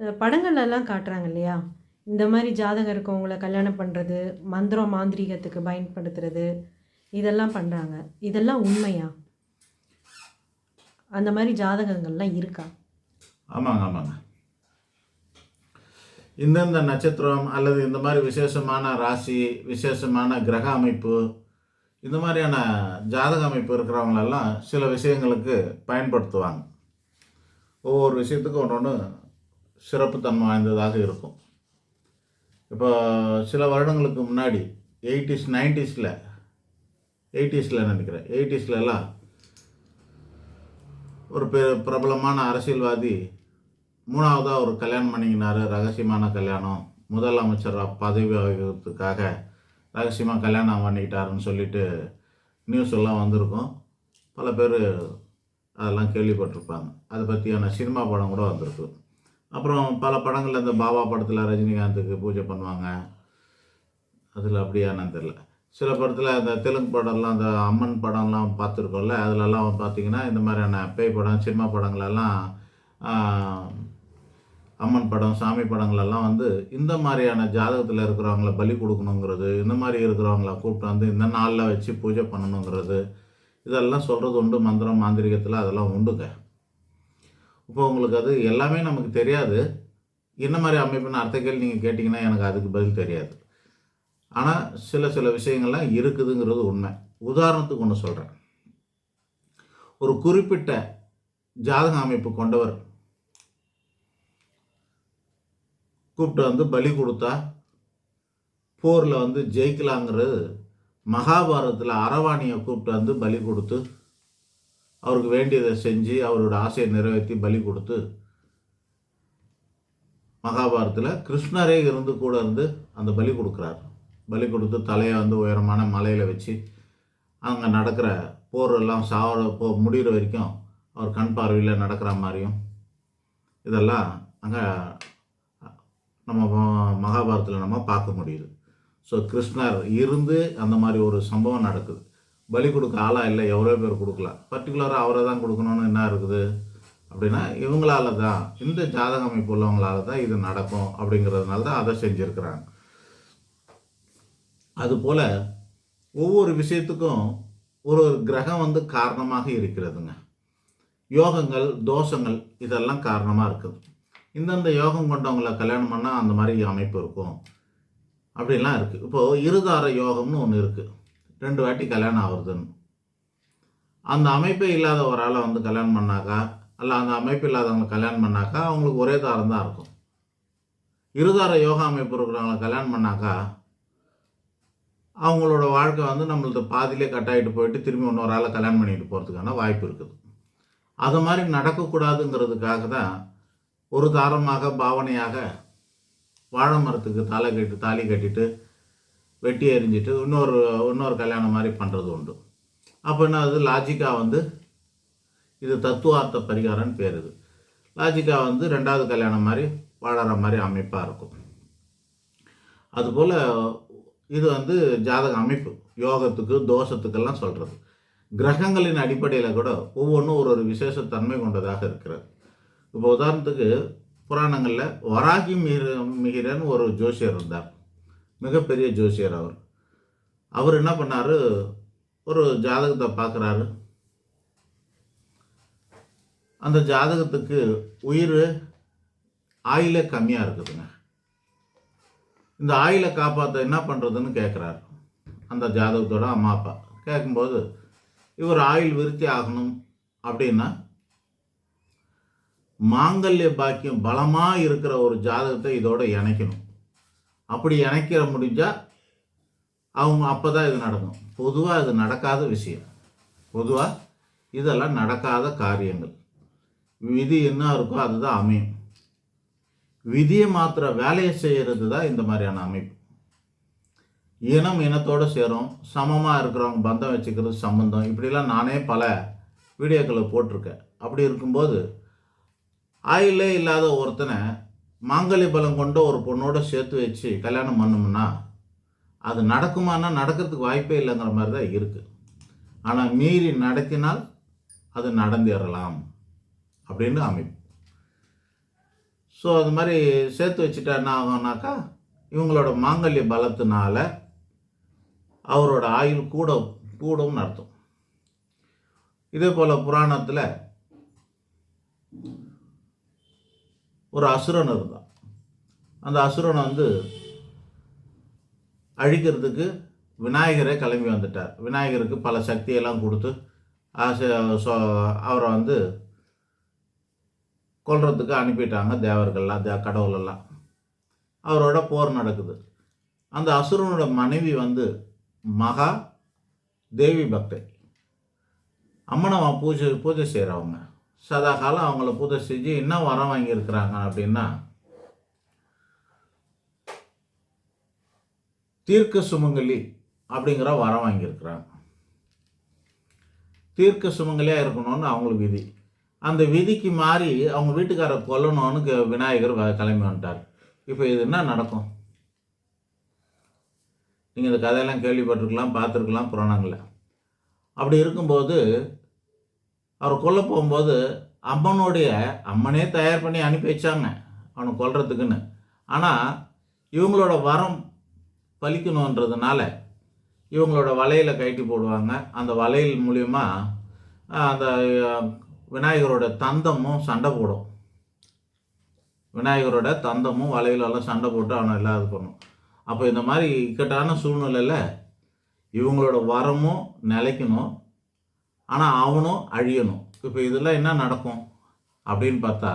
அ படங்கள்லலாம் காட்டுறாங்க இல்லையா? இந்த மாதிரி ஜாதகம் இருக்கவங்கள கல்யாணம் பண்ணுறது மந்திரம், மாந்திரீகத்துக்கு பயன்படுத்துறது, இதெல்லாம் பண்ணுறாங்க இதெல்லாம் உண்மையா? அந்த மாதிரி ஜாதகங்கள்லாம் இருக்கா? ஆமாங்க, ஆமாங்க. இந்தந்த நட்சத்திரம் அல்லது இந்த மாதிரி விசேஷமான ராசி, விசேஷமான கிரக அமைப்பு, இந்த மாதிரியான ஜாதக அமைப்பு இருக்கிறவங்களெல்லாம் சில விஷயங்களுக்கு பயன்படுத்துவாங்க. ஒவ்வொரு விஷயத்துக்கும் ஒன்று ஒன்று சிறப்புத்தன்மை வாய்ந்ததாக இருக்கும். இப்போ சில வருடங்களுக்கு முன்னாடி 80ஸ் 90ஸ்ல 80ஸ்ல நினைக்கிறேன். 80ஸ்லலாம் ஒரு பெ பிரபலமான அரசியல்வாதி மூணாவதாக ஒரு கல்யாணம் பண்ணிக்கினார் ரகசியமான கல்யாணம். முதலமைச்சர் பதவி வகிக்கிறதுக்காக ரகசியமாக கல்யாணம் பண்ணிக்கிட்டாருன்னு சொல்லிட்டு நியூஸ் எல்லாம் வந்திருக்கும். பல பேர் அதெல்லாம் கேள்விப்பட்டிருப்பாங்க. அதை பற்றியான சினிமா படம் கூட வந்திருக்கு. அப்புறம் பல படங்களில் இந்த பாபா படத்தில் ரஜினிகாந்துக்கு பூஜை பண்ணுவாங்க. அதில் அப்படியா என்னன்னு தெரியல. சில படத்தில் அந்த தெலுங்கு படம்லாம் அந்த அம்மன் படம்லாம் பார்த்துருக்கோம்ல. அதுலலாம் பார்த்தீங்கன்னா, இந்த மாதிரியான பேய் படம், சினிமா படங்களெல்லாம் அம்மன் படம், சாமி படங்களெல்லாம் வந்து இந்த மாதிரியான ஜாதகத்தில் இருக்கிறவங்கள பலி கொடுக்கணுங்கிறது இந்த மாதிரி இருக்கிறவங்கள கூப்பிட்டு வந்து இந்த நாளில் வச்சு பூஜை பண்ணணுங்கிறது, இதெல்லாம் சொல்கிறது உண்டு. மந்திரம், மாந்திரிகத்தில் அதெல்லாம் உண்டுங்க. இப்போ உங்களுக்கு அது எல்லாமே நமக்கு தெரியாது. என்ன மாதிரி அமைப்புன்னு அர்த்த கேள்வி நீங்கள் கேட்டிங்கன்னா எனக்கு அதுக்கு பதில் தெரியாது. ஆனால் சில சில விஷயங்கள்லாம் இருக்குதுங்கிறது உண்மை. உதாரணத்துக்கு ஒன்று சொல்கிறேன் ஒரு குறிப்பிட்ட ஜாதக அமைப்பு கொண்டவர் கூப்பிட்டு வந்து பலி கொடுத்தா போரில் வந்து ஜெயிக்கலாங்கிறது மகாபாரதத்தில் அரவாணியை கூப்பிட்டு வந்து பலி கொடுத்து அவருக்கு வேண்டியதை செஞ்சு, அவரோட ஆசையை நிறைவேத்தி பலி கொடுத்து மகாபாரத்தில் கிருஷ்ணரே இருந்து கூட இருந்து அந்த பலி கொடுக்குறாரு பலி கொடுத்து தலையை வந்து உயரமான மலையில் வச்சு, அங்கே நடக்கிற போர் எல்லாம் சாவர போ முடிகிற வரைக்கும் அவர் கண் பார்வையில் நடக்கிற மாதிரியும் இதெல்லாம் அங்கே நம்ம மகாபாரத்தில் நம்ம பார்க்க முடியுது. ஸோ கிருஷ்ணர் இருந்து அந்த மாதிரி ஒரு சம்பவம் நடக்குது. பலி கொடுக்க ஆளாக இல்லை எவ்வளோ பேர் கொடுக்கல பர்டிகுலராக அவரை தான் கொடுக்கணும்னு என்ன இருக்குது? அப்படின்னா, இவங்களால தான் இந்த ஜாதக அமைப்பு உள்ளவங்களால தான் இது நடக்கும் அப்படிங்கிறதுனால தான் அதை செஞ்சுருக்கிறாங்க அதுபோல் ஒவ்வொரு விஷயத்துக்கும் ஒரு ஒரு கிரகம் வந்து காரணமாக இருக்கிறதுங்க. யோகங்கள், தோஷங்கள் இதெல்லாம் காரணமாக இருக்குது. இந்தந்த யோகம் கொண்டவங்கள கல்யாணம் பண்ணால் அந்த மாதிரி அமைப்பு இருக்கும். அப்படிலாம் இருக்குது இப்போது இருதார யோகம்னு ஒன்று இருக்குது ரெண்டு வாட்டி கல்யாணம் ஆகுதுன்னு அந்த அமைப்பே இல்லாத ஒரு ஆளை வந்து கல்யாணம் பண்ணாக்கா, அல்ல அந்த அமைப்பு இல்லாதவங்கள கல்யாணம் பண்ணாக்கா, அவங்களுக்கு ஒரே தாரம் தான் இருக்கும். இருதார யோகா அமைப்பு இருக்கிறவங்கள கல்யாணம் பண்ணாக்கா, அவங்களோட வாழ்க்கை வந்து நம்மளது பாதியிலே கட் ஆகிட்டு போயிட்டு, திரும்பி இன்னொரு ஆளை கல்யாணம் பண்ணிட்டு போகிறதுக்கான வாய்ப்பு இருக்குது. அது மாதிரி நடக்கக்கூடாதுங்கிறதுக்காக தான், ஒரு தாரமாக, பாவனையாக வாழை மரத்துக்கு தலை கட்டி தாலி கட்டிட்டு, வெட்டி எறிஞ்சிட்டு, இன்னொரு இன்னொரு கல்யாணம் மாதிரி பண்ணுறது உண்டு. அப்போ என்ன ஆகுது? வந்து இது தத்துவார்த்த பரிகாரம்னு பேர் இது. லாஜிக்காக வந்து ரெண்டாவது கல்யாணம் மாதிரி வாழற மாதிரி அமைப்பாக இருக்கும். அதுபோல் இது வந்து ஜாதக அமைப்பு. யோகத்துக்கு, தோஷத்துக்கெல்லாம் சொல்கிறது கிரகங்களின் அடிப்படையில் கூட ஒவ்வொன்றும் ஒரு ஒரு விசேஷத்தன்மை கொண்டதாக இருக்கிறது. இப்போ உதாரணத்துக்கு புராணங்களில் வராகி மிகிர மிகிரன்னு ஒரு ஜோசியர் இருந்தார். மிகப்பெரிய ஜோசியர் அவர். அவர் என்ன பண்ணார் ஒரு ஜாதகத்தை பார்க்குறாரு. அந்த ஜாதகத்துக்கு உயிர் ஆயில கம்மியாக இருக்குதுங்க. இந்த ஆயில காப்பாற்ற என்ன பண்ணுறதுன்னு கேட்குறாரு. அந்த ஜாதகத்தோட அம்மா, அப்பா. கேட்கும்போது, இவர் ஆயில் விருத்தி ஆகணும் அப்படின்னா, மாங்கல்ய பாக்கியம் பலமாக இருக்கிற ஒரு ஜாதகத்தை இதோட இணைக்கணும். அப்படி இணைக்க முடிஞ்சால் அவங்க அப்போ தான் இது நடக்கும். பொதுவாக இது நடக்காத விஷயம். பொதுவாக இதெல்லாம் நடக்காத காரியங்கள். விதி என்ன இருக்கோ அதுதான் அமையும். விதியை மாத்திர வேலையை செய்கிறது தான் இந்த மாதிரியான அமைப்பு. இனம் இனத்தோடு சேரும். சமமாக இருக்கிறவங்க பந்தம் வச்சுக்கிறது சம்பந்தம். இப்படிலாம் நானே பல வீடியோக்களை போட்டிருக்கேன். அப்படி இருக்கும்போது, ஆயிலே இல்லாத ஒருத்தனை மாங்கல்ய பலம் கொண்ட ஒரு பொண்ணோட சேர்த்து வச்சு கல்யாணம் பண்ணோம்னா, அது நடக்குமானா நடக்கிறதுக்கு வாய்ப்பே இல்லைங்கிற மாதிரி தான் இருக்குது ஆனால் மீறி நடத்தினால், அது நடந்தேறலாம் அப்படின்னு அமைப்பு. ஸோ அது மாதிரி சேர்த்து வச்சுட்டா என்ன ஆகும்னாக்கா இவங்களோட மாங்கல்ய பலத்தினால அவரோட ஆயுள் கூட கூடவும் அர்த்தம் இதே போல் புராணத்தில் ஒரு அசுரன் இருந்தான் அந்த அசுரனை வந்து அழிக்கிறதுக்கு விநாயகரே கிளம்பி வந்துட்டார். விநாயகருக்கு பல சக்தியெல்லாம் கொடுத்து ஆசை அவரை வந்து கொல்றதுக்கு அனுப்பிட்டாங்க தேவர்கள்லாம் தே கடவுளெல்லாம். அவரோட போர் நடக்குது. அந்த அசுரனோட மனைவி வந்து மகா தேவி பக்தை. அம்மனை பூஜை பூஜை செய்கிறவங்க சதா காலம் அவங்கள பூஜை செஞ்சு என்ன வரம் வாங்கியிருக்கிறாங்க அப்படின்னா தீர்க்க சுமங்கலி அப்படிங்கிற வரம் வாங்கியிருக்கிறாங்க. தீர்க்க சுமங்கலியாக இருக்கணும்னு அவங்களுக்கு விதி. அந்த விதிக்கு மாறி அவங்க வீட்டுக்காரை கொல்லணும்னு விநாயகர் கிளம்பி வந்துட்டார். இப்போ இது என்ன நடக்கும்? நீங்கள் இந்த கதையெல்லாம் கேள்விப்பட்டிருக்கலாம் பார்த்துருக்கலாம் புராணங்களில். அப்படி இருக்கும்போது அவர் கொல்ல போகும்போது அம்மனுடைய அம்மனே தயார் பண்ணி அனுப்பி வச்சாங்க அவனை கொல்றதுக்குன்னு. ஆனால் இவங்களோட வரம் பலிக்கணுன்றதுனால இவங்களோட வலையில் கட்டி போடுவாங்க. அந்த வலையில் மூலிமா அந்த விநாயகரோட தந்தமும் சண்டை போடும். விநாயகரோட தந்தமும் வலையிலெல்லாம் சண்டை போட்டு அவனை இல்லாத பண்ணும். அப்போ இந்த மாதிரி இக்கட்டான சூழ்நிலையில் இவங்களோட வரமும் நிலைக்கணும். ஆனால் அவனும் அழியணும். இப்போ இதெல்லாம் என்ன நடக்கும்? அப்படின்னு பார்த்தா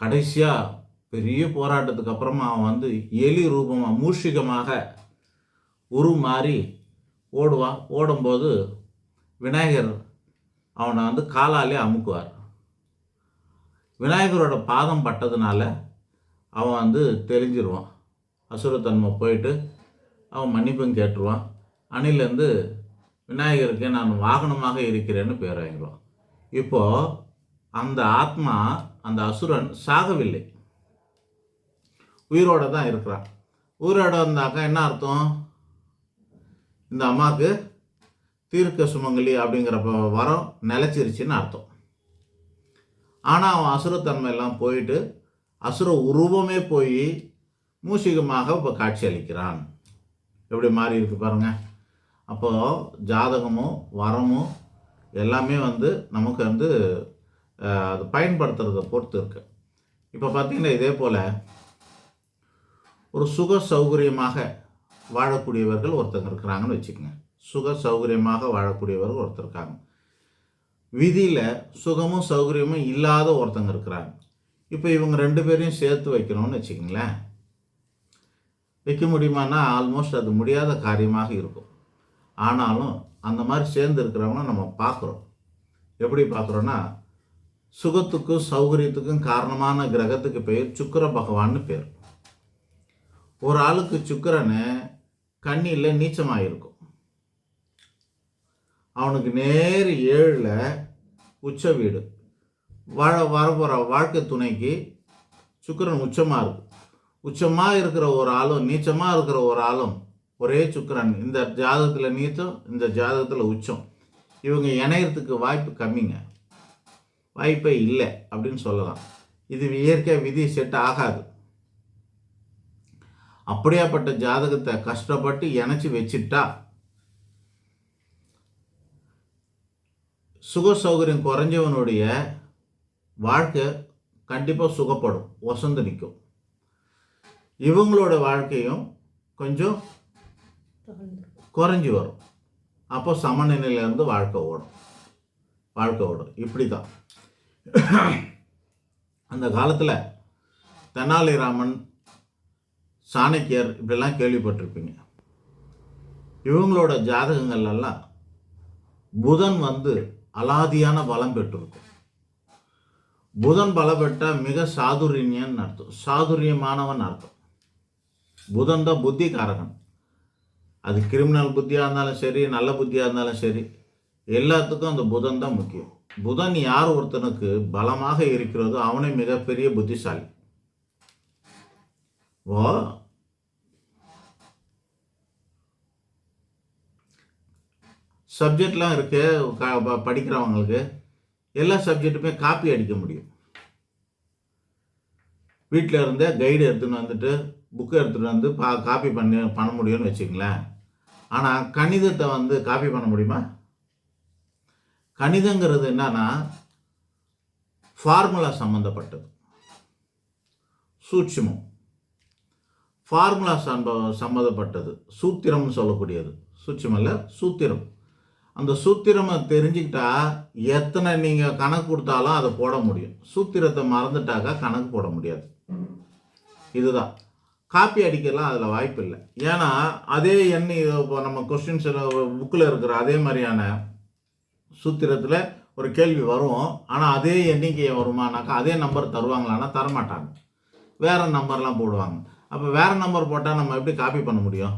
கடைசியாக பெரிய போராட்டத்துக்கு அப்புறமா அவன் வந்து எலி ரூபமாக மூஷிகமாக உருமாறி ஓடுவான் ஓடும்போது விநாயகர் அவனை வந்து காலாலே அமுக்குவார். விநாயகரோட பாதம் பட்டதுனால அவன் வந்து தெளிஞ்சிருவான். அசுரத்தன்மை போயிட்டு அவன் மன்னிப்பும் கேட்டுருவான். அணிலேருந்து விநாயகருக்கு நான் வாகனமாக இருக்கிறேன்னு பேர் வாங்கிடுவான் இப்போது அந்த ஆத்மா அந்த அசுரன் சாகவில்லை. உயிரோட தான் இருக்கிறான். உயிரோட இருந்தாக்கா என்ன அர்த்தம்? இந்த அம்மாவுக்கு தீர்க்க சுமங்கலி அப்படிங்கிற வரம் நிலச்சிருச்சுன்னு அர்த்தம். ஆனால் அவன் அசுரத்தன்மை எல்லாம் போயிட்டு அசுர உருவமே போய் மூஷிகமாக இப்போ காட்சி அளிக்கிறான். எப்படி மாறி இருக்கு பாருங்கள் அப்போது ஜாதகமும் வரமும் எல்லாமே வந்து நமக்கு வந்து அது பயன்படுத்துறத பொறுத்து இருக்கு. இப்போ பார்த்தீங்கன்னா இதே போல் ஒரு சுக சௌகரியமாக வாழக்கூடியவர்கள் ஒருத்தங்க இருக்கிறாங்கன்னு வச்சுக்கோங்க. சுக சௌகரியமாக வாழக்கூடியவர்கள் ஒருத்தர் இருக்காங்க. விதியில் சுகமும் சௌகரியமும் இல்லாத ஒருத்தங்க இருக்கிறாங்க. இப்போ இவங்க ரெண்டு பேரையும் சேர்த்து வைக்கணும்னு வச்சுக்கோங்களேன். வைக்க முடியுமானா ஆல்மோஸ்ட் அது முடியாத காரியமாக இருக்கும். ஆனாலும் அந்த மாதிரி சேர்ந்து இருக்கிறவங்கள நம்ம பார்க்குறோம். எப்படி பார்க்குறோன்னா சுகத்துக்கும் சௌகரியத்துக்கும் காரணமான கிரகத்துக்கு பேர் சுக்கிர பகவான்னு பேர். ஒரு ஆளுக்கு சுக்கிரனு கண்ணியில் நீச்சமாக இருக்கும் அவனுக்கு நேர் ஏழில் உச்ச வீடு. வாழ வரப்போகிற வாழ்க்கை துணைக்கு சுக்கிரன் உச்சமாக இருக்கும் உச்சமாக இருக்கிற ஒரு ஆளும் நீச்சமாக இருக்கிற ஒரு ஆளும் ஒரே சுக்கரன். இந்த ஜாதகத்தில் நீச்சம் இந்த ஜாதகத்தில் உச்சம். இவங்க இணையறதுக்கு வாய்ப்பு கம்மிங்க. வாய்ப்பே இல்லை அப்படின்னு சொல்லலாம். இது இயற்கை விதி செட் ஆகாது. அப்படியாப்பட்ட ஜாதகத்தை கஷ்டப்பட்டு இணைச்சி வச்சுட்டா சுக சௌகரியம் குறைஞ்சவனுடைய வாழ்க்கை கண்டிப்பாக சுகப்படும். வசந்து நிற்கும் இவங்களோட வாழ்க்கையும் கொஞ்சம் குறைஞ்சி வரும். அப்போ சமநிலையிலேருந்து வாழ்க்கை ஓடும். வாழ்க்கை ஓடும். இப்படி தான் அந்த காலத்தில் தெனாலிராமன் சாணக்கியர் இப்படிலாம் கேள்விப்பட்டிருப்பீங்க. இவங்களோட ஜாதகங்கள்லாம் புதன் வந்து அலாதியான பலம் பெற்றிருக்கும். புதன் பலம் பெற்றால் மிக சாதுரியன்னு அர்த்தம். சாதுரியமானவன் அர்த்தம். புதன் தான் புத்திகாரகன். அது கிரிமினல் புத்தியாக இருந்தாலும் சரி நல்ல புத்தியாக இருந்தாலும் சரி எல்லாத்துக்கும் அந்த புதன் தான் முக்கியம். புதன் யார் ஒருத்தனுக்கு பலமாக இருக்கிறதோ அவனே மிகப்பெரிய புத்திசாலி. ஓ சப்ஜெக்ட்லாம் இருக்கு க- படிக்கிறவங்களுக்கு எல்லா சப்ஜெக்ட்டுமே காப்பி அடிக்க முடியும். வீட்டில் இருந்தே கைடு எடுத்துன்னு வந்துட்டு புக்கு எடுத்துகிட்டு வந்து பா காப்பி பண்ணி பண்ண முடியும்னு வச்சுங்களேன் ஆனால் கணிதத்தை வந்து காப்பி பண்ண முடியுமா? கணிதங்கிறது என்னன்னா ஃபார்முலா சம்மந்தப்பட்டது சூட்சமம். ஃபார்முலா சம்ப சம்மந்தப்பட்டது சூத்திரம்னு சொல்லக்கூடியது. சூட்சம் இல்லை சூத்திரம். அந்த சூத்திரமை தெரிஞ்சுக்கிட்டா எத்தனை நீங்கள் கணக்கு கொடுத்தாலும் அதை போட முடியும். சூத்திரத்தை மறந்துட்டாக்கா கணக்கு போட முடியாது. இதுதான். காப்பி அடிக்கலாம் அதில் வாய்ப்பு இல்லை. ஏன்னா அதே எண்ணி இப்போ நம்ம கொஸ்டின்ஸ் புக்கில் இருக்கிற அதே மாதிரியான சூத்திரத்தில் ஒரு கேள்வி வரும். ஆனால் அதே எண்ணிக்கை வருமானாக்கா அதே நம்பர் தருவாங்களான்னா தரமாட்டாங்க. வேறு நம்பர்லாம் போடுவாங்க. அப்போ வேறு நம்பர் போட்டால் நம்ம எப்படி காப்பி பண்ண முடியும்?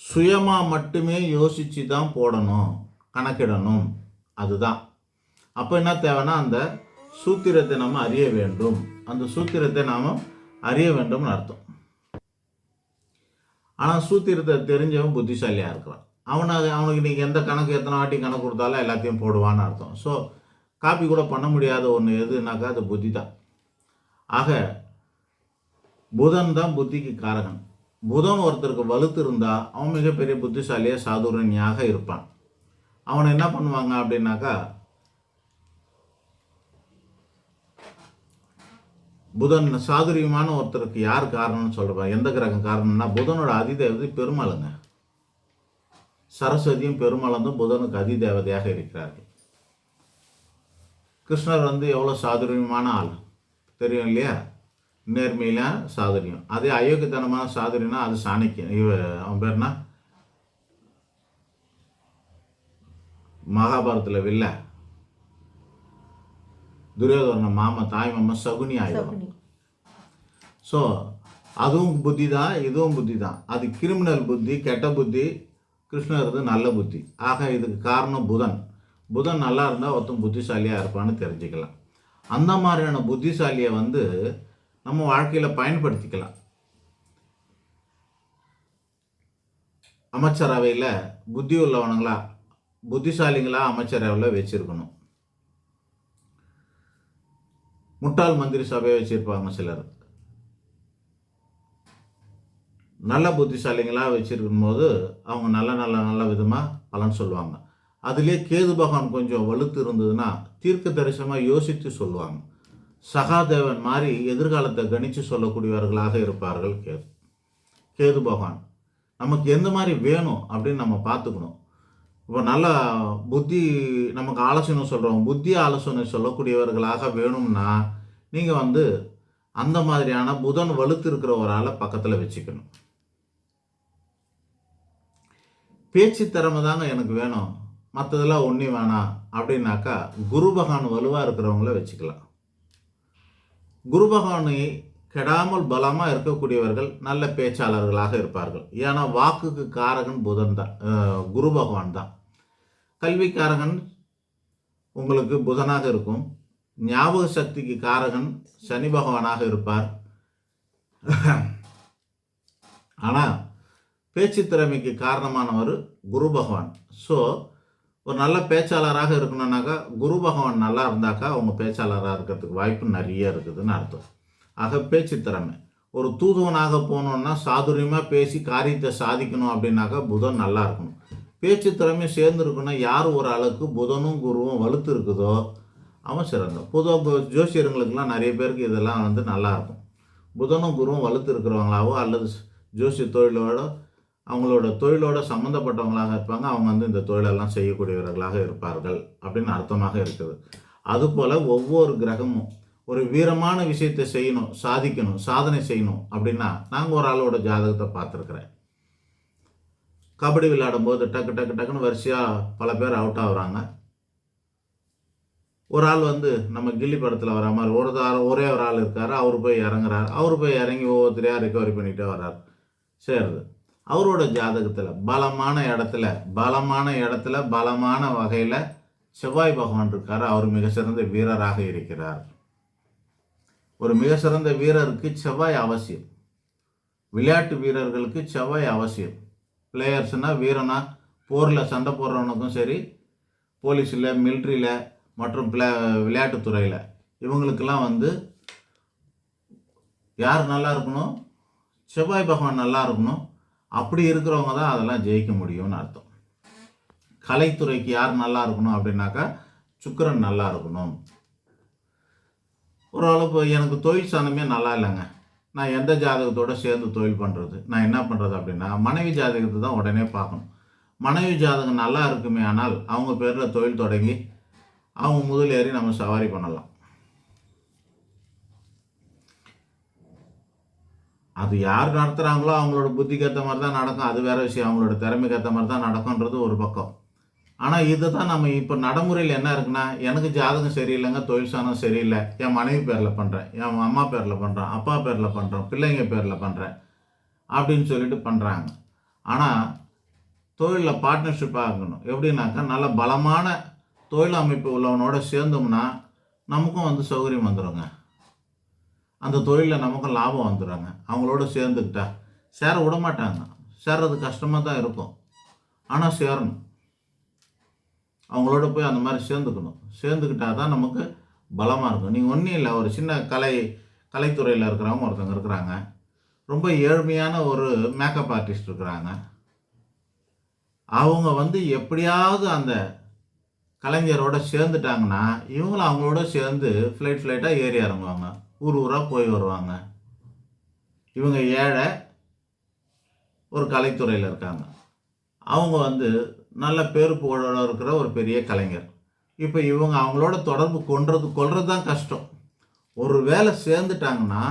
சுயமாக மட்டுமே யோசித்து தான் போடணும் கணக்கிடணும். அதுதான். அப்போ என்ன தேவைன்னா அந்த சூத்திரத்தை நம்ம அறிய வேண்டும். அந்த சூத்திரத்தை நாம் அறிய வேண்டும்னு அர்த்தம். ஆனால் சூத்திரத்தை தெரிஞ்சவன் புத்திசாலியாக இருக்கிறான் அவனை அவனுக்கு நீங்கள் எந்த கணக்கு எத்தனை வாட்டி கணக்கு கொடுத்தாலும் எல்லாத்தையும் போடுவான்னு அர்த்தம். ஸோ காப்பி கூட பண்ண முடியாத ஒன்று எதுனாக்கா அது புத்தி தான். ஆக புதன் தான் புத்திக்கு காரகன். புதன் ஒருத்தருக்கு வலுத்து இருந்தால் அவன் மிகப்பெரிய புத்திசாலியாக சாதுரணியாக இருப்பான். அவனை என்ன பண்ணுவாங்க அப்படின்னாக்கா புதன் சாதுரியமான ஒருத்தருக்கு யார் காரணம்னு சொல்கிறப்ப எந்த கிரகம் காரணம்னா புதனோட அதிதேவதை பெருமாளுங்க. சரஸ்வதியும் பெருமாளும் தான் புதனுக்கு அதிதேவதையாக இருக்கிறார்கள். கிருஷ்ணர் வந்து எவ்வளோ சாதுரியமான ஆள்? தெரியும் இல்லையா? நேர்மையில சாதுரியம். அதே அயோக்கியத்தனமான சாதுரியம்னா அது சாணக்கியம் இவ அவன் பேர்னா? மகாபாரத்தில் வில்ல. துரியோதன மாமா தாய் மாமா சகுனி ஆயுதம் ஸோ அதுவும் புத்தி தான் இதுவும் புத்தி தான் அது கிரிமினல் புத்தி கெட்ட புத்தி கிருஷ்ணருக்கு நல்ல புத்தி. ஆக இதுக்கு காரணம் புதன். புதன் நல்லா இருந்தால் ஒருத்தன் புத்திசாலியாக இருப்பான்னு தெரிஞ்சுக்கலாம். அந்த மாதிரியான புத்திசாலியை வந்து நம்ம வாழ்க்கையில் பயன்படுத்திக்கலாம். அமைச்சரவையில் புத்தி உள்ளவனுங்களா புத்திசாலிங்களா அமைச்சரவையில் வச்சுருக்கணும். முட்டாள் மந்திரி சபையை வச்சுருப்பாங்க சிலர். நல்ல புத்திசாலிங்களாக வச்சுருக்கும் போது அவங்க நல்ல நல்ல நல்ல விதமாக பலன் சொல்லுவாங்க. அதுலேயே கேது பகவான் கொஞ்சம் வலுத்து இருந்ததுன்னா தீர்க்க தரிசனமாக யோசித்து சொல்லுவாங்க. சகாதேவன் மாதிரி எதிர்காலத்தை கணித்து சொல்லக்கூடியவர்களாக இருப்பார்கள் கேது. கேது பகவான். நமக்கு எந்த மாதிரி வேணும் அப்படின்னு நம்ம பார்த்துக்கணும். இப்போ நல்லா புத்தி நமக்கு ஆலோசனை சொல்கிறோம் புத்தி ஆலோசனை சொல்லக்கூடியவர்களாக வேணும்னா நீங்கள் வந்து அந்த மாதிரியான புதன் வலுத்து இருக்கிற ஒரு ஆளை பக்கத்தில் வச்சுக்கணும். பேச்சு திறமை தாங்க எனக்கு வேணும். மற்றதெல்லாம் ஒன்றும் வேணாம் அப்படின்னாக்கா குரு பகவான் வலுவாக இருக்கிறவங்கள வச்சுக்கலாம். குரு பகவானை கெடாமல் பலமாக இருக்கக்கூடியவர்கள் நல்ல பேச்சாளர்களாக இருப்பார்கள். ஏன்னா வாக்குக்கு காரகன் புதன் தான். குரு பகவான் தான். கல்விக்காரகன் உங்களுக்கு புதனாக இருக்கும். ஞாபக சக்திக்கு காரகன் சனி பகவானாக இருப்பார். ஆனால் பேச்சு திறமைக்கு காரணமானவர் குரு பகவான். ஸோ ஒரு நல்ல பேச்சாளராக இருக்கணும்னாக்கா குரு பகவான் நல்லா இருந்தாக்கா அவங்க பேச்சாளராக இருக்கிறதுக்கு வாய்ப்பு நிறைய இருக்குதுன்னு அர்த்தம். ஆக பேச்சு திறமை. ஒரு தூதுவனாக போகணுன்னா சாதுரியமாக பேசி காரியத்தை சாதிக்கணும் அப்படின்னாக்கா புதன் நல்லா இருக்கணும். பேச்சு திறமை சேர்ந்துருக்குன்னா யார் ஒரு அளவுக்கு புதனும் குருவும் வலுத்து இருக்குதோ அவன் சிறந்த. பொதுவாக ஜோசியருங்களுக்கெல்லாம் நிறைய பேருக்கு இதெல்லாம் வந்து நல்லா இருக்கும். புதனும் குருவும் வலுத்து இருக்கிறவங்களாவோ அல்லது ஜோசிய தொழிலோட அவங்களோட தொழிலோட சம்மந்தப்பட்டவங்களாக இருப்பாங்க. அவங்க வந்து இந்த தொழிலெல்லாம் செய்யக்கூடியவர்களாக இருப்பார்கள் அப்படின்னு அர்த்தமாக இருக்குது. அதுபோல் ஒவ்வொரு கிரகமும் ஒரு வீரமான விஷயத்தை செய்யணும் சாதிக்கணும் சாதனை செய்யணும் அப்படின்னா நாங்கள் ஒரு ஆளோட ஜாதகத்தை பார்த்துருக்குறேன். கபடி விளையாடும்போது டக்கு டக்கு டக்குன்னு வரிசையாக பல பேர் அவுட் ஆகுறாங்க. ஒரு ஆள் வந்து நம்ம கில்லி படத்தில் வர மாதிரி ஒரு தார ஒரே ஒரு ஆள் இருக்கார் அவர் போய் இறங்குறாரு. அவர் போய் இறங்கி ஒவ்வொருத்தரையாக ரிக்கவரி பண்ணிகிட்டே வர்றார். சேருது அவரோட ஜாதகத்தில் பலமான இடத்துல பலமான இடத்துல பலமான வகையில் செவ்வாய் பகவான் இருக்கார். அவர் மிக சிறந்த வீரராக இருக்கிறார். ஒரு மிக சிறந்த வீரருக்கு செவ்வாய் அவசியம். விளையாட்டு வீரர்களுக்கு செவ்வாய் அவசியம். பிளேயர்ஸ்னால் வீரனா போரில் சண்டை போடுறவனுக்கும் சரி போலீஸில் மிலிட்ரியில் மற்றும் பிள விளையாட்டுத்துறையில் இவங்களுக்கெல்லாம் வந்து யார் நல்லா இருக்கணும்? செவ்வாய் பகவான் நல்லா இருக்கணும். அப்படி இருக்கிறவங்க தான் அதெல்லாம் ஜெயிக்க முடியும்னு அர்த்தம். கலைத்துறைக்கு யார் நல்லா இருக்கணும் அப்படின்னாக்கா சுக்கரன் நல்லா இருக்கணும். ஓரளவுக்கு எனக்கு தொழில் சாணமே நல்லா இல்லைங்க. நான் எந்த ஜாதகத்தோட சேர்ந்து தொழில் பண்ணுறது நான் என்ன பண்ணுறது அப்படின்னா மனைவி ஜாதகத்தை தான் உடனே பார்க்கணும். மனைவி ஜாதகம் நல்லா இருக்குமே ஆனால் அவங்க பேரில் தொழில் தொடங்கி அவங்க முதலேறி நம்ம சவாரி பண்ணலாம். அது யார் நடத்துகிறாங்களோ அவங்களோட புத்திக்கு ஏற்ற மாதிரி தான் நடக்கும். அது வேறு விஷயம். அவங்களோட திறமைக்கு ஏற்ற மாதிரி தான் நடக்கும்ன்றது ஒரு பக்கம். ஆனால் இது தான் நம்ம இப்போ நடைமுறையில் என்ன இருக்குன்னா எனக்கு ஜாதகம் சரியில்லைங்க தொழில் சாணம் சரியில்லை என் மனைவி பேரில் பண்ணுறேன் என் அம்மா பேரில் பண்ணுறேன் அப்பா பேரில் பண்ணுறேன் பிள்ளைங்க பேரில் பண்ணுறேன் அப்படின்னு சொல்லிட்டு பண்ணுறாங்க ஆனால் தொழிலில் பார்ட்னர்ஷிப் ஆகணும். எப்படின்னாக்கா நல்ல பலமான தொழில் அமைப்பு உள்ளவனோட சேர்ந்தோம்னா நமக்கும் வந்து சௌகரியம் வந்துடுங்க அந்த தொழிலில் நமக்கும் லாபம் வந்துடுறாங்க அவங்களோட சேர்ந்துக்கிட்டா சேர விட மாட்டாங்க சேர்றது கஷ்டமாக தான் இருக்கும். ஆனால் சேரணும். அவங்களோட போய் அந்த மாதிரி சேர்ந்துக்கணும். சேர்ந்துக்கிட்டா தான் நமக்கு பலமாக இருக்கும். நீங்கள் ஒன்றும் இல்லை ஒரு சின்ன கலை கலைத்துறையில் இருக்கிறவங்க ஒருத்தவங்க இருக்கிறாங்க. ரொம்ப ஏழ்மையான ஒரு மேக்கப் ஆர்டிஸ்ட் இருக்கிறாங்க. அவங்க வந்து எப்படியாவது அந்த கலைஞரோட சேர்ந்துட்டாங்கன்னா இவங்களும் அவங்களோட சேர்ந்து ஃப்ளைட் ஃப்ளைட்டாக ஏறி இறங்குவாங்க. ஊர் ஊராக போய் வருவாங்க. இவங்க ஏழை ஒரு கலைத்துறையில் இருக்காங்க. அவங்க வந்து நல்ல பேர் புகழோட இருக்கிற ஒரு பெரிய கலைஞர். இப்போ இவங்க அவங்களோட தொடர்பு கொன்றது கொள்வது தான் கஷ்டம். ஒரு வேலை சேர்ந்துட்டாங்கன்னா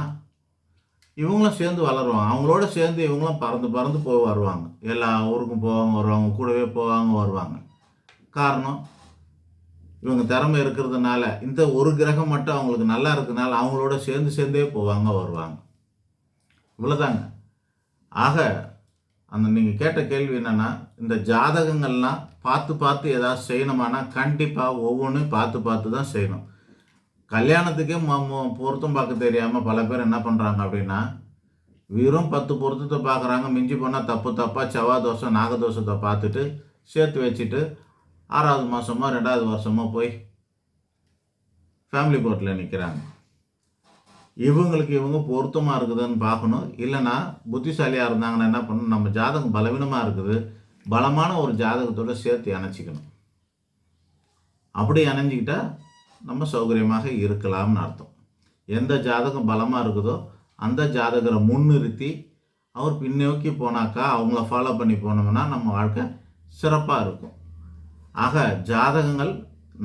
இவங்களும் சேர்ந்து வளருவாங்க. அவங்களோட சேர்ந்து இவங்களும் பறந்து பறந்து போய் வருவாங்க. எல்லா ஊருக்கும் போவாங்க வருவாங்க கூடவே போவாங்க வருவாங்க. காரணம் இவங்க திறமை இருக்கிறதுனால இந்த ஒரு கிரகம் மட்டும் அவங்களுக்கு நல்லா இருக்கிறதுனால அவங்களோட சேர்ந்து சேர்ந்தே போவாங்க வருவாங்க. இவ்வளோதாங்க ஆக அந்த நீங்கள் கேட்ட கேள்வி என்னென்னா இந்த ஜாதகங்கள்லாம் பார்த்து பார்த்து ஏதாவது செய்யணுமானா கண்டிப்பாக ஒவ்வொன்றும் பார்த்து பார்த்து தான் செய்யணும். கல்யாணத்துக்கே ம பொருத்தம் பார்க்க தெரியாமல் பல பேர் என்ன பண்ணுறாங்க அப்படின்னா வெறும் பத்து பொருத்தத்தை பார்க்குறாங்க மிஞ்சி போனால் தப்பு தப்பாக செவ்வாய் தோசை நாகதோஷத்தை பார்த்துட்டு சேர்த்து வச்சுட்டு ஆறாவது மாதமோ ரெண்டாவது வருஷமோ போய் ஃபேமிலி போர்ட்டில் நிற்கிறாங்க இவங்களுக்கு இவங்க பொருத்தமாக இருக்குதுன்னு பார்க்கணும். இல்லைன்னா புத்திசாலியாக இருந்தாங்கன்னா என்ன பண்ணணும்? நம்ம ஜாதகம் பலவீனமாக இருக்குது. பலமான ஒரு ஜாதகத்தோட சேர்த்து இணைச்சிக்கணும் அப்படி இணைஞ்சிக்கிட்டா நம்ம சௌகரியமாக இருக்கலாம்னு அர்த்தம். எந்த ஜாதகம் பலமாக இருக்குதோ அந்த ஜாதகரை முன்னிறுத்தி அவர் பின்னோக்கி போனாக்கா அவங்கள ஃபாலோ பண்ணி போனோம்னா நம்ம வாழ்க்கை சிறப்பாக இருக்கும். ஆக ஜாதகங்கள்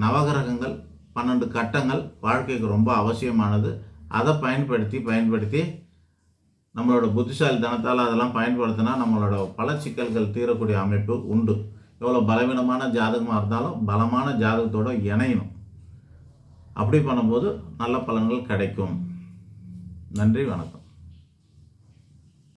நவகிரகங்கள் பன்னெண்டு கட்டங்கள் வாழ்க்கைக்கு ரொம்ப அவசியமானது. அதை பயன்படுத்தி பயன்படுத்தி நம்மளோட புத்திசாலித்தனத்தால் அதெல்லாம் பயன்படுத்தினா நம்மளோட பல சிக்கல்கள் தீரக்கூடிய அமைப்பு உண்டு. எவ்வளோ பலவீனமான ஜாதகமாக இருந்தாலும் பலமான ஜாதகத்தோடு இணையணும். அப்படி பண்ணும்போது நல்ல பலன்கள் கிடைக்கும். நன்றி வணக்கம்.